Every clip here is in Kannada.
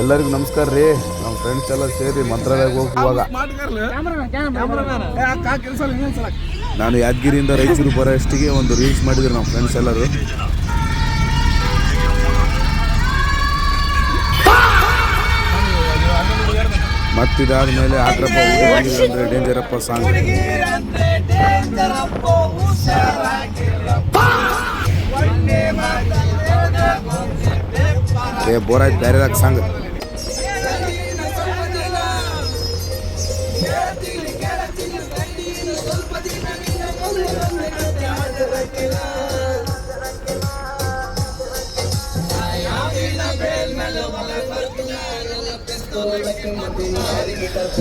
ಎಲ್ಲರಿಗೂ ನಮಸ್ಕಾರ ರೀ. ನಮ್ಮ ಫ್ರೆಂಡ್ಸ್ ಎಲ್ಲ ಸೇರಿ ಮಂತ್ರಾಲಯಕ್ಕೆ ಹೋಗುವಾಗ ನಾನು ಯಾದಗಿರಿಯಿಂದ ರಾಯಚೂರು ಬರೋ ಅಷ್ಟಿಗೆ ಒಂದು ರೀಲ್ಸ್ ಮಾಡಿದ್ರು ನಮ್ಮ ಫ್ರೆಂಡ್ಸ್ ಎಲ್ಲರೂ. ಮತ್ತಿದಾದ ಮೇಲೆ ಆಟ್ರಪ್ಪ ಅಂದ್ರೆ ಡೇಂಜರಪ್ಪ ಸಾಂಗ್ ಏ ಬೋರ್ ಆಯ್ತು ಬೇರೆದಾಗ ಸಾಂಗ್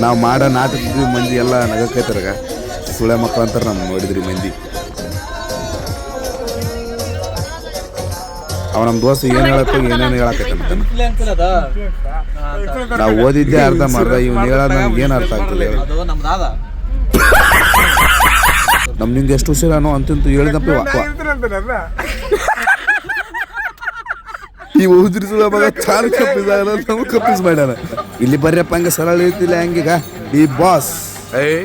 ನಾವು ಮಾಡೋ ನಾಟಕದ ಮಂದಿ ಎಲ್ಲ ನಗಕೈತಾರಾಗ ಸುಳೆ ಮಕ್ಕಳು ಅಂತಾರೆ ನಮ್ಮ ನೋಡಿದ್ರಿ ಮಂದಿ. ಅವ ನಮ್ಮ ದೋಸ್ತ ಏನು ಹೇಳಕ್ಕ ಏನೇನು ಹೇಳಕೈತಾನ ನಾವು ಓದಿದ್ದೆ ಅರ್ಧ ಮಾಡ್ದ, ಇವ್ನು ಹೇಳೋದು ನಮ್ಗೆ ಏನು ಅರ್ಥ ಆಗ್ತದೆ ನಮ್ ನಿಂಗೆ ಎಷ್ಟು ಹುಷಾರನೋ ಅಂತಂತೂ ಹೇಳಿದಪ್ಪ. ಈ ಉದ್ರಿಸುವ ಮಗ ಚಾಲು ಕಪ್ಪಿಸ ನಾವು ಕಪ್ಪಿಸ್ ಮಾಡ್ಯಾನ. ಇಲ್ಲಿ ಬರ್ರಪ್ಪ ಹಂಗೆ ಸರಳ ಇರ್ತಿಲ್ಲ ಹಂಗೀಗ. ಈ ಬಾಸ್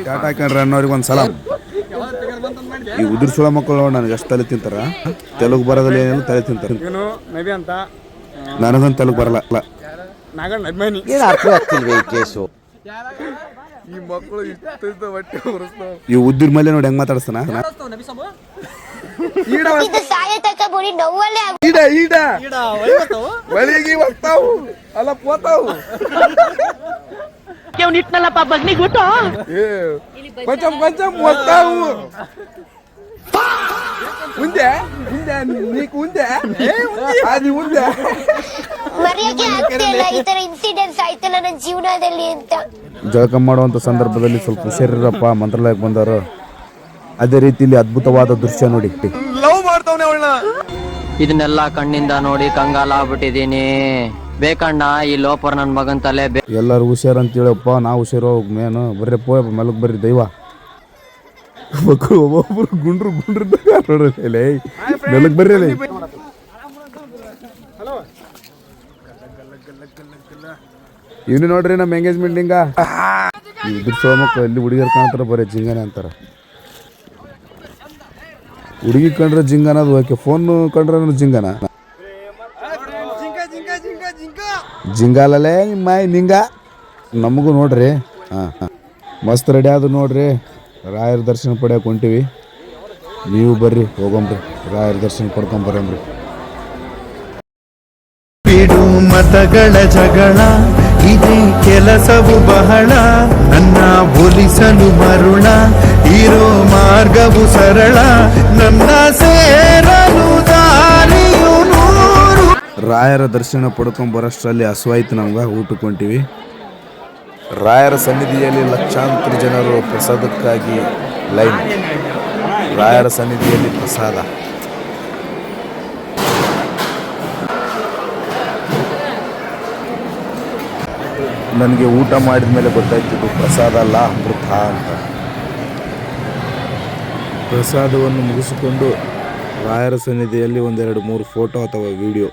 ಟಾಟಾ ಹಾಕೊಂಡ್ರೆ ಅನ್ನೋರಿಗೆ ಒಂದು ಸಲ. ಈ ಉದುರಿಸುವ ಮಕ್ಕಳು ನನಗೆ ಎಷ್ಟು ತಲೆ ತಿಂತಾರ. ತೆಲುಗು ಬರೋದಿಲ್ಲ ಏನೇನು ತಲೆ ತಿಂತಾರೆ. ನನಗಂತ ತೆಲುಗು ಬರಲ್ಲ ಏನು ಅರ್ಥ ಆಗ್ತಿಲ್ವೇ ಈ ಕೇಸು? ಈ ಮಕ್ಕಳು ಇಷ್ಟ ಹೊಟ್ಟೆ ಉರಿಸ್ತಾವ ಈ ಉದ್ದಿರ ಮೇಲೆ ನೋಡಿ ಹೆಂಗ್ ಸಾಯ ತಕ ಬುಡಿ ಮುಂದೆ ಮುಂದೆ ಮುಂದೆ ಅದು ಮುಂದೆ ಮರೆಯಕ್ಕೆ ಆಗ್ತಿಲ್ಲ ಈ ತರ ಇನ್ಸಿಡೆಂಟ್ಸ್ ಆಯ್ತಲ್ಲ ನನ್ನ ಜೀವನದಲ್ಲಿ ಅಂತ. ಜಳಕ ಮಾಡುವಂಥ ಸಂದರ್ಭದಲ್ಲಿ ಸ್ವಲ್ಪ ಹುಷಾರಿರಪ್ಪ ಮಂತ್ರಾಲಯಕ್ಕೆ ಬಂದವರು. ಅದೇ ರೀತಿಯಲ್ಲಿ ಅದ್ಭುತವಾದ ದೃಶ್ಯ ನೋಡಿ ಇದನ್ನೆಲ್ಲ ಕಣ್ಣಿಂದ ನೋಡಿ ಕಂಗಾಲ ಆಗ್ಬಿಟ್ಟಿದೀನಿ ಬೇಕಣ್ಣ ಈ ಲೋಪರ್ ನನ್ ಮಗನ್ ತಲೆ ಬೇ- ಎಲ್ಲರೂ ಹುಷಾರು ಅಂತ ಹೇಳಪ್ಪ ನಾ ಹುಷಾರು ಮೇನು. ಬರ್ರಿ ಪೋ ಮೆಲಕ್ ಬರ್ರಿ ದೈವ. ಮಕ್ಕಳು ಒಬ್ಬೊಬ್ರು ಗುಂಡ್ರು ಗುಂಡ್ರು ನೋಡ್ರಿ ಲೇ ಮೆಲಕ್ ಬರ್ರಿ ಲೇ ಇವನು ನೋಡ್ರಿ ನಮ್ಮ ಎಂಗೇಜ್ಮೆಂಟ್ ಹಿಂಗ ಇದ್ರ ಸೋಮಕ್ಕ ಇಲ್ಲಿ ಎಲ್ಲಿ ಹುಡುಗಿಯರ್ ಕಾಣ್ತಾರ ಬರೀ ಜಿಂಗನೆ ಅಂತಾರ. ಹುಡುಗಿ ಕಂಡ್ರೆ ಜಿಂಗನ, ಅದು ಓಕೆ ಫೋನ್ ಕಂಡ್ರೆ ಜಿಂಗನ? ಜಿಂಗಾಲಲೇ ನಿಮ್ಮ ಮಾಯಿ ನಿಂಗ? ನಮಗೂ ನೋಡ್ರಿ. ಹಾಂ ಹಾಂ. ಮಸ್ತ್ ರೆಡಿ ಆದ್ರು ನೋಡ್ರಿ. ರಾಯರ ದರ್ಶನ ಪಡ್ಯಾಕ ಹೊಂಟಿವಿ. ನೀವು ಬರ್ರಿ, ಹೋಗಂಬ್ರಿ. ರಾಯರ ದರ್ಶನ ಪಡ್ಕೊಂಬರಂಬ್ರಿ ಬಿಡು ಮತಗಳ ಜಗಳ. ಇದೇ ಕೆಲಸವು ಬಹಳ, ನನ್ನ ಒಲಿಸಲು ಮರುಣ, ಇರೋ ಮಾರ್ಗವು ಸರಳ, ನನ್ನ ಸೇರಲು ದಾರಿಯು ರಾಯರ ದರ್ಶನ ಪಡ್ಕೊಂಬರಷ್ಟರಲ್ಲಿ ಹಸುವಾಯ್ತು ನಮ್ಗೆ ಊಟಕೊಂಟಿವಿ ರಾಯರ ಸನ್ನಿಧಿಯಲ್ಲಿ ಲಕ್ಷಾಂತರ ಜನರು ಪ್ರಸಾದಕ್ಕಾಗಿ ಲೈನ್. ರಾಯರ ಸನ್ನಿಧಿಯಲ್ಲಿ ಪ್ರಸಾದ. ನನಗೆ ಊಟ ಮಾಡಿದ ಮೇಲೆ ಗೊತ್ತಾಯ್ತಿದ್ದು ಪ್ರಸಾದ ಅಲ್ಲ, ಅಮೃತ ಅಂತ. ಪ್ರಸಾದವನ್ನು ಮುಗಿಸಿಕೊಂಡು ರಾಯರ ಸನ್ನಿಧಿಯಲ್ಲಿ ಒಂದೆರಡು ಮೂರು ಫೋಟೋ ಅಥವಾ ವಿಡಿಯೋ.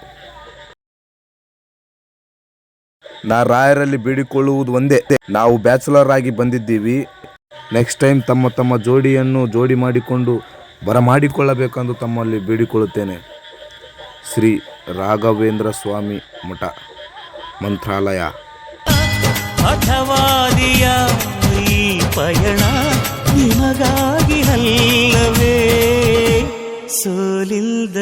ನಾ ರಾಯರಲ್ಲಿ ಬೇಡಿಕೊಳ್ಳುವುದು ಒಂದೇ. ನಾವು ಬ್ಯಾಚುಲರ್ ಆಗಿ ಬಂದಿದ್ದೀವಿ. ನೆಕ್ಸ್ಟ್ ಟೈಮ್ ತಮ್ಮ ತಮ್ಮ ಜೋಡಿಯನ್ನು ಜೋಡಿ ಮಾಡಿಕೊಂಡು ಬರಮಾಡಿಕೊಳ್ಳಬೇಕೆಂದು ತಮ್ಮಲ್ಲಿ ಬೇಡಿಕೊಳ್ಳುತ್ತೇನೆ. ಶ್ರೀ ರಾಘವೇಂದ್ರ ಸ್ವಾಮಿ ಮಠ, ಮಂತ್ರಾಲಯ. ಆಟವಾದಿಯ ಈ ಪಯಣ ನಿಮಗಾಗಿ ಅಲ್ಲವೇ ಸೋಲಿಂದ